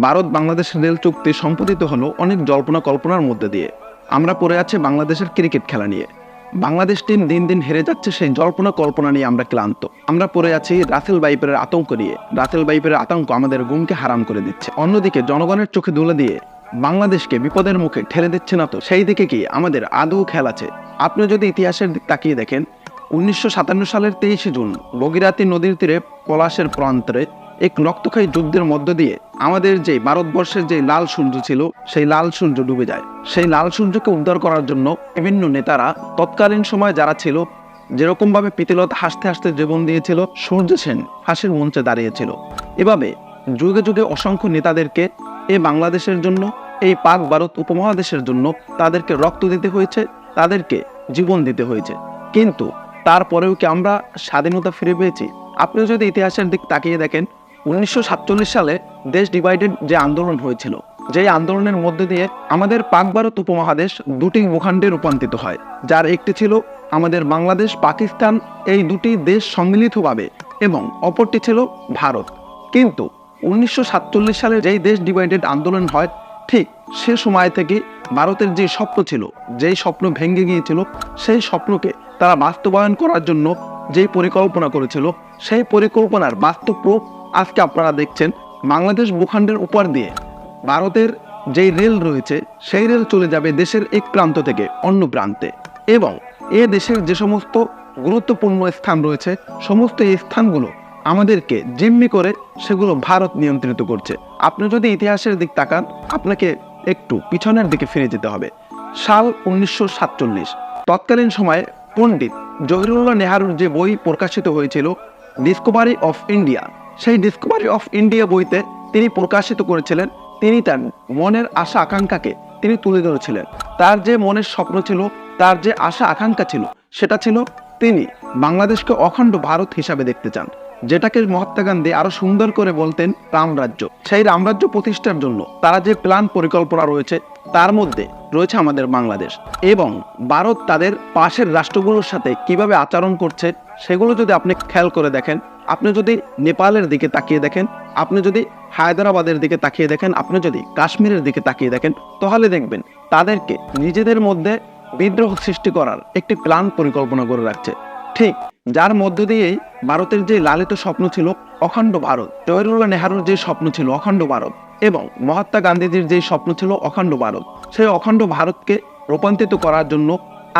Bharat Bangladesh rail চুক্তি সম্পাদিত হলো অনেক জল্পনা কল্পনার মধ্যে দিয়ে। আমরা পড়ে আছি বাংলাদেশের ক্রিকেট খেলা নিয়ে। বাংলাদেশ টিম দিন দিন হেরে যাচ্ছে সেই জল্পনা কল্পনা নিয়ে আমরা ক্লান্ত। আমরা পড়ে আছি রাসেল বাইপের আতঙ্ক নিয়ে। রাসেল বাইপের আতঙ্ক আমাদের গুমকে হারাম করে দিচ্ছে। অন্যদিকে জনগণের চোখে দুলে দিয়ে বাংলাদেশকে বিপদের মুখে ঠেলে দিচ্ছে না তো সেই দিকে কি আমাদের আদৌ খেল আছে? আপনি যদি ইতিহাসের দিক তাকিয়ে দেখেন, উনিশশো সাতান্ন সালের তেইশে জুন বগিরাতি নদীর তীরে পলাশের প্রান্তরে এক রক্তক্ষয়ী যুদ্ধের মধ্য দিয়ে আমাদের যে ভারতবর্ষের যে লাল সূর্য ছিল, সেই লাল সূর্য ডুবে যায়। সেই লাল সূর্যকে উদ্ধার করার জন্য বিভিন্ন নেতারা তৎকালীন সময় যারা ছিল, যেরকমভাবে পিতিলতা হাসতে হাসতে জীবন দিয়েছিল, সূর্য সেন হাসির মঞ্চে দাঁড়িয়েছিল। এভাবে যুগে যুগে অসংখ্য নেতাদেরকে এই বাংলাদেশের জন্য, এই পাক ভারত উপমহাদেশের জন্য তাদেরকে রক্ত দিতে হয়েছে, তাদেরকে জীবন দিতে হয়েছে। কিন্তু তারপরেও কি আমরা স্বাধীনতা ফিরে পেয়েছি? আপনি যদি ইতিহাসের দিক তাকিয়ে দেখেন উনিশশো সাতচল্লিশ সালে দেশ ডিভাইডেড যে আন্দোলন হয়েছিল, যেই আন্দোলনের মধ্যে দিয়ে আমাদের পাক ভারত উপমহাদেশ দুটি ভূখণ্ডে রূপান্তরিত হয়, যার একটি ছিল আমাদের বাংলাদেশ, পাকিস্তান, এই দুটি দেশ সম্মিলিতভাবে, এবং অপরটি ছিল ভারত। কিন্তু উনিশশো সাতচল্লিশ সালে যেই দেশ ডিভাইডেড আন্দোলন হয়, ঠিক সে সময় থেকে ভারতের যে স্বপ্ন ছিল, যেই স্বপ্ন ভেঙে গিয়েছিল, সেই স্বপ্নকে তারা বাস্তবায়ন করার জন্য যেই পরিকল্পনা করেছিল, সেই পরিকল্পনার বাস্তব প্রূপ আজকে আপনারা দেখছেন বাংলাদেশ ভূখণ্ডের উপর দিয়ে ভারতের যেই রেল রয়েছে, সেই রেল চলে যাবে দেশের এক প্রান্ত থেকে অন্য প্রান্তে। এবং এ দেশের যে সমস্ত গুরুত্বপূর্ণ স্থান রয়েছে, সমস্ত এই স্থানগুলো আমাদেরকে জিম্মি করে সেগুলো ভারত নিয়ন্ত্রিত করছে। আপনি যদি ইতিহাসের দিক তাকান, আপনাকে একটু পিছনের দিকে ফিরে যেতে হবে। সাল উনিশশো সাতচল্লিশ, তৎকালীন সময়ে পণ্ডিত জহিরুল্লাহ নেহারুর যে বই প্রকাশিত হয়েছিল, ডিসকভারি অফ ইন্ডিয়া সেই ডিসকভারি অফ ইন্ডিয়া বইতে তিনি প্রকাশিত করেছিলেন। তিনি তার মনের আশা আকাঙ্ক্ষাকে তিনি তুলে ধরেছিলেন। তার যে মনের স্বপ্ন ছিল, তার যে আশা আকাঙ্ক্ষা ছিল, সেটা ছিল তিনি বাংলাদেশকে অখণ্ড ভারত হিসাবে দেখতে চান, যেটাকে মহাত্মা গান্ধী আরও সুন্দর করে বলতেন রামরাজ্য। সেই রামরাজ্য প্রতিষ্ঠার জন্য তারা যে প্ল্যান পরিকল্পনা রয়েছে, তার মধ্যে রয়েছে আমাদের বাংলাদেশ। এবং ভারত তাদের পাশের রাষ্ট্রগুলোর সাথে কীভাবে আচরণ করছে, সেগুলো যদি আপনি খেয়াল করে দেখেন আপনি যদি নেপালের দিকে তাকিয়ে দেখেন, আপনি যদি হায়দ্রাবাদের দিকে তাকিয়ে দেখেন, আপনি যদি কাশ্মীরের দিকে তাকিয়ে দেখেন, তাহলে দেখবেন তাদেরকে নিজেদের মধ্যে বিদ্রোহ সৃষ্টি করার একটি প্ল্যান পরিকল্পনা করে রাখছে। ঠিক যার মধ্য দিয়েই ভারতের যে লালিত স্বপ্ন ছিল অখণ্ড ভারত জওয়াহরলাল নেহারুর যে স্বপ্ন ছিল অখণ্ড ভারত, এবং মহাত্মা গান্ধীজির যে স্বপ্ন ছিল অখণ্ড ভারত, সেই অখণ্ড ভারতকে রূপান্তরিত করার জন্য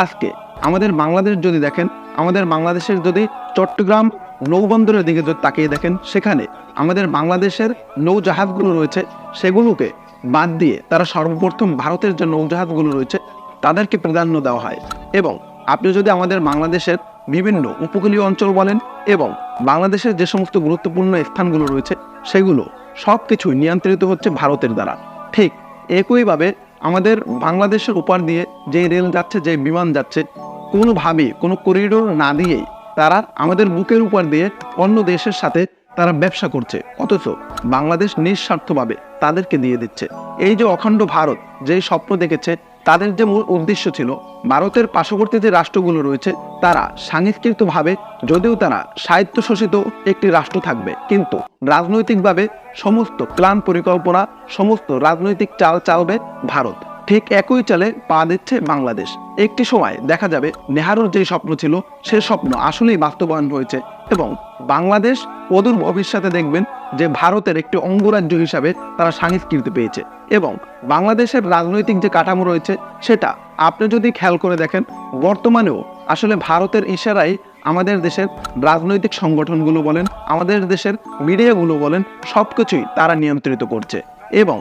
আজকে আমাদের বাংলাদেশ যদি দেখেন, আমাদের বাংলাদেশের যদি চট্টগ্রাম নৌবন্দরের দিকে যদি তাকিয়ে দেখেন, সেখানে আমাদের বাংলাদেশের নৌজাহাজগুলো রয়েছে, সেগুলোকে বাদ দিয়ে তারা সর্বপ্রথম ভারতের যে নৌজাহাজগুলো রয়েছে, তাদেরকে প্রাধান্য দেওয়া হয়। এবং আপনি যদি আমাদের বাংলাদেশের বিভিন্ন উপকূলীয় অঞ্চল বলেন এবং বাংলাদেশের যে সমস্ত গুরুত্বপূর্ণ স্থানগুলো রয়েছে, সেগুলো সব কিছুই নিয়ন্ত্রিত হচ্ছে ভারতের দ্বারা। ঠিক একইভাবে আমাদের বাংলাদেশের উপর দিয়ে যে রেল যাচ্ছে, যে বিমান যাচ্ছে, কোনোভাবেই কোনো করিডোর না দিয়েই তারা আমাদের বুকের উপর দিয়ে অন্য দেশের সাথে তারা ব্যবসা করছে। অথচ বাংলাদেশ নিঃস্বার্থভাবে তাদেরকে দিয়ে দিচ্ছে। এই যে অখণ্ড ভারত, যেই স্বপ্ন দেখেছে, তাদের যে মূল উদ্দেশ্য ছিল, ভারতের পার্শ্ববর্তী যে রাষ্ট্রগুলো রয়েছে, তারা সাংস্কৃতিকভাবে যদিও তারা স্বায়ত্তশাসিত একটি রাষ্ট্র থাকবে, কিন্তু রাজনৈতিকভাবে সমস্ত প্ল্যান পরিকল্পনা, সমস্ত রাজনৈতিক চাল চালবে ভারত। ঠিক একই চালে পা দিচ্ছে বাংলাদেশ। একটি সময় দেখা যাবে নেহারুর যে স্বপ্ন ছিল, সে স্বপ্ন আসলেই বাস্তবায়ন হয়েছে এবং বাংলাদেশ অদূর ভবিষ্যতে দেখবেন যে ভারতের একটি অঙ্গরাজ্য হিসাবে তারা সংস্কৃতি পেয়েছে এবং বাংলাদেশের রাজনৈতিক যে কাঠামো রয়েছে, সেটা আপনি যদি খেয়াল করে দেখেন, বর্তমানেও আসলে ভারতের ইশারাই আমাদের দেশের রাজনৈতিক সংগঠনগুলো বলেন, আমাদের দেশের মিডিয়াগুলো বলেন সব কিছুই তারা নিয়ন্ত্রিত করছে এবং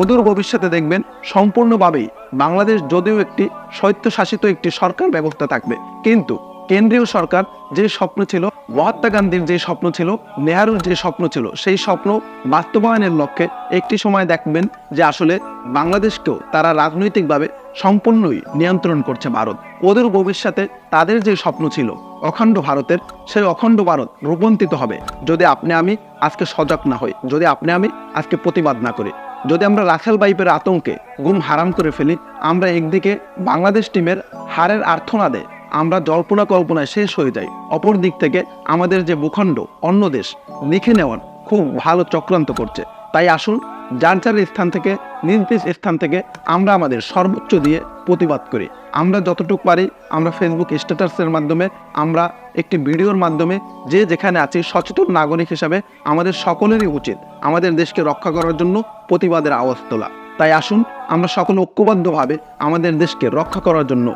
অদূর ভবিষ্যতে দেখবেন সম্পূর্ণভাবেই বাংলাদেশ যদিও একটি স্বায়ত্তশাসিত একটি সরকার ব্যবস্থা থাকবে। কিন্তু কেন্দ্রীয় সরকার যে স্বপ্ন ছিল, মহাত্মা গান্ধীর যে স্বপ্ন ছিল, নেহারুর যে স্বপ্ন ছিল, সেই স্বপ্ন বাস্তবায়নের লক্ষ্যে একটি সময় দেখবেন যে আসলে বাংলাদেশকেও তারা রাজনৈতিকভাবে সম্পূর্ণই নিয়ন্ত্রণ করছে ভারত। ওদের ভবিষ্যতে তাদের যে স্বপ্ন ছিল, অখণ্ড ভারতের, সেই অখণ্ড ভারত রূপান্তরিত হবে। যদি আপনি আমি আজকে সজাগ না হই, যদি আপনি আমি আজকে প্রতিবাদ না করি যদি আমরা রাসেল বাইপের আতঙ্কে গুম হারাম করে ফেলি, আমরা একদিকে বাংলাদেশ টিমের হারের আর্থনা দেয় আমরা জল্পনা কল্পনায় শেষ হয়ে যাই। অপর দিক থেকে আমাদের যে ভূখণ্ড, অন্য দেশ, লিখে নেওয়ার খুব ভালো চক্রান্ত করছে। তাই আসুন যার স্থান থেকে, নিজ নিজ স্থান থেকে আমরা আমাদের সর্বোচ্চ দিয়ে প্রতিবাদ করি। আমরা যতটুকু পারি আমরা ফেসবুক স্ট্যাটাসের মাধ্যমে, আমরা একটি ভিডিওর মাধ্যমে যে যেখানে আছি সচেতন নাগরিক হিসাবে আমাদের সকলেরই উচিত আমাদের দেশকে রক্ষা করার জন্য প্রতিবাদের আওয়াজ তোলা। তাই আসুন আমরা সকলে ঐক্যবদ্ধভাবে আমাদের দেশকে রক্ষা করার জন্য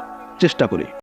চেষ্টা করি।